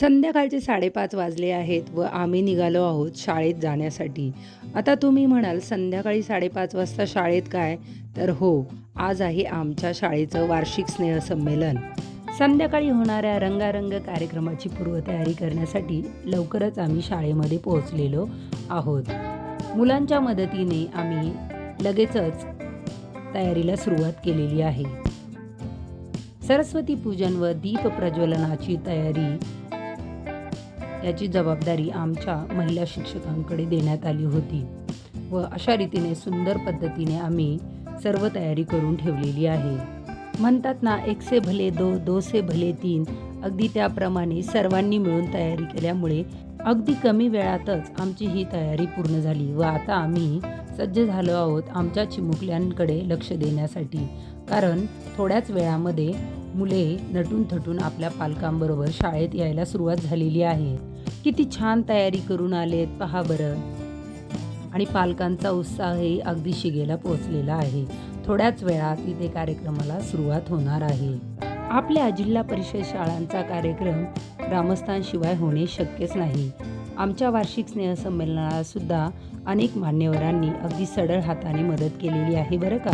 संध्याकाळचे साडेपाच वाजले आहेत व आम्ही निघालो आहोत शाळेत जाण्यासाठी. आता तुम्ही म्हणाल संध्याकाळी साडेपाच वाजता शाळेत काय? तर हो आज आहे आमच्या शाळेचं वार्षिक स्नेहसंमेलन. संध्याकाळी होणाऱ्या रंगारंग कार्यक्रमाची पूर्वतयारी करण्यासाठी लवकरच आम्ही शाळेमध्ये पोहोचलेलो आहोत. मुलांच्या मदतीने आम्ही लगेचच तयारीला सुरुवात केलेली आहे. सरस्वती पूजन व दीप प्रज्वलनाची तयारी याची जबाबदारी आमच्या महिला शिक्षकांकडे देण्यात आली होती. व अशा रीतीने सुंदर पद्धतीने आम्ही सर्व तयारी करून ठेवलेली आहे. म्हणतात ना एक से भले दो दो से भले तीन अगदी त्याप्रमाणे सर्वांनी मिळून तयारी केल्यामुळे अगदी कमी वेळातच आमची ही तयारी पूर्ण झाली व आता आम्ही सज्ज झालो आहोत आमच्या चिमुकल्यांकडे लक्ष देण्यासाठी. कारण थोड्याच वेळामध्ये मुले नटून थटून आपल्या पालकांबरोबर शाळेत यायला सुरुवात झालेली आहे. किती छान तयारी करून आलेत पहा बरं. आणि पालकांचा उत्साहही अगदी शिगेला पोहोचलेला आहे. थोड्याच वेळात इथे कार्यक्रमाला सुरुवात होणार आहे. आपल्या जिल्हा परिषद शाळांचा कार्यक्रम ग्रामस्थांशिवाय होणे शक्यच नाही. आमच्या वार्षिक स्नेहसंमेलनाला सुद्धा अनेक मान्यवरांनी अगदी सडळ हाताने मदत केलेली आहे बरं का?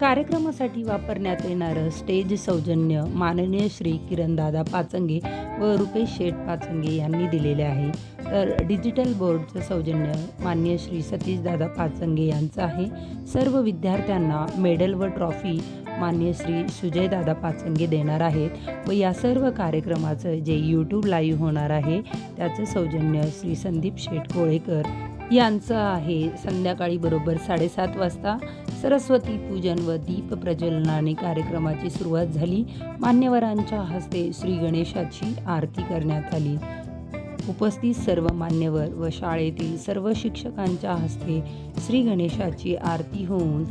कार्यक्रमासाठी वापरण्यात येणारं स्टेज सौजन्य माननीय श्री किरणदादा पाचंगे व रुपेश शेठ पाचंगे यांनी दिलेले आहे. तर डिजिटल बोर्डचं सौजन्य मान्य श्री सतीशदादा पाचंगे यांचं आहे. सर्व विद्यार्थ्यांना मेडल व ट्रॉफी मान्य श्री सुजयदादा पाचंगे देणार आहेत व या सर्व कार्यक्रमाचं जे यूट्यूब लाईव्ह होणार आहे त्याचं सौजन्य श्री संदीप शेठ कोळेकर यांचं आहे. संध्याकाळी बरोबर साडेसात वाजता सरस्वती पूजन व दीप प्रज्वलनाने कार्यक्रमाची सुरुवात झाली. मान्यवरांच्या हस्ते श्री गणेशाची आरती करण्यात आली. उपस्थित सर्व मान्यवर व शाळेतील सर्व शिक्षकांच्या हस्ते श्री गणेशाची आरती होऊन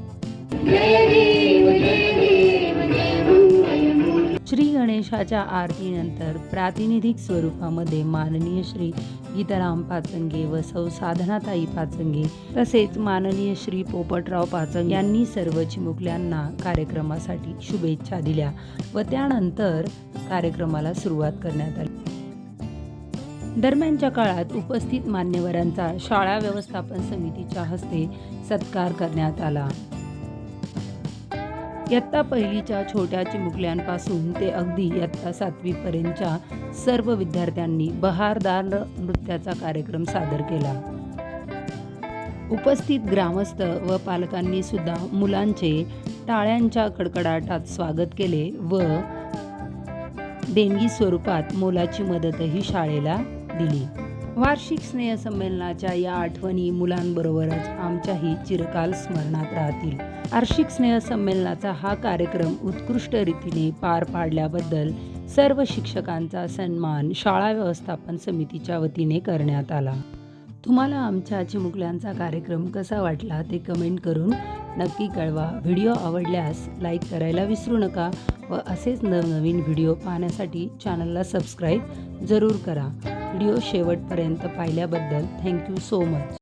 श्री गणेशाच्या आरतीनंतर प्रातिनिधिक स्वरूपामध्ये माननीय श्री गीताराम पाचंगे व सौ साधनाताई पाचंगे तसेच माननीय श्री पोपटराव पाचंगे यांनी सर्व चिमुकल्यांना कार्यक्रमासाठी शुभेच्छा दिल्या व त्यानंतर कार्यक्रमाला सुरुवात करण्यात आली. दरम्यानच्या काळात उपस्थित मान्यवरांचा शाळा व्यवस्थापन समितीच्या हस्ते सत्कार करण्यात आला. इयत्ता पहिलीच्या छोट्या चिमुकल्यांपासून ते अगदी इयत्ता सातवीपर्यंतच्या सर्व विद्यार्थ्यांनी बहारदार नृत्याचा कार्यक्रम सादर केला. उपस्थित ग्रामस्थ व पालकांनी सुद्धा मुलांचे टाळ्यांच्या कडकडाटात स्वागत केले व देणगी स्वरूपात मोलाची मदतही शाळेला दिली. वार्षिक स्नेहसंमेलनाच्या या आठवणी मुलांबरोबरच आमच्याही चिरकाल स्मरणात राहतील. वार्षिक स्नेहसंमेलनाचा हा कार्यक्रम उत्कृष्ट रीतीने पार पाडल्याबद्दल सर्व शिक्षकांचा सन्मान शाळा व्यवस्थापन समितीच्या वतीने करण्यात आला. तुम्हाला आमच्या चिमुकल्यांचा कार्यक्रम कसा वाटला ते कमेंट करून नक्की कळवा. व्हिडिओ आवडल्यास लाईक करायला विसरू नका व असेच नवनवीन व्हिडिओ पाहण्यासाठी चॅनलला सबस्क्राईब जरूर करा. व्हिडिओ शेवटपर्यंत पाहिल्याबद्दल थँक्यू सो मच.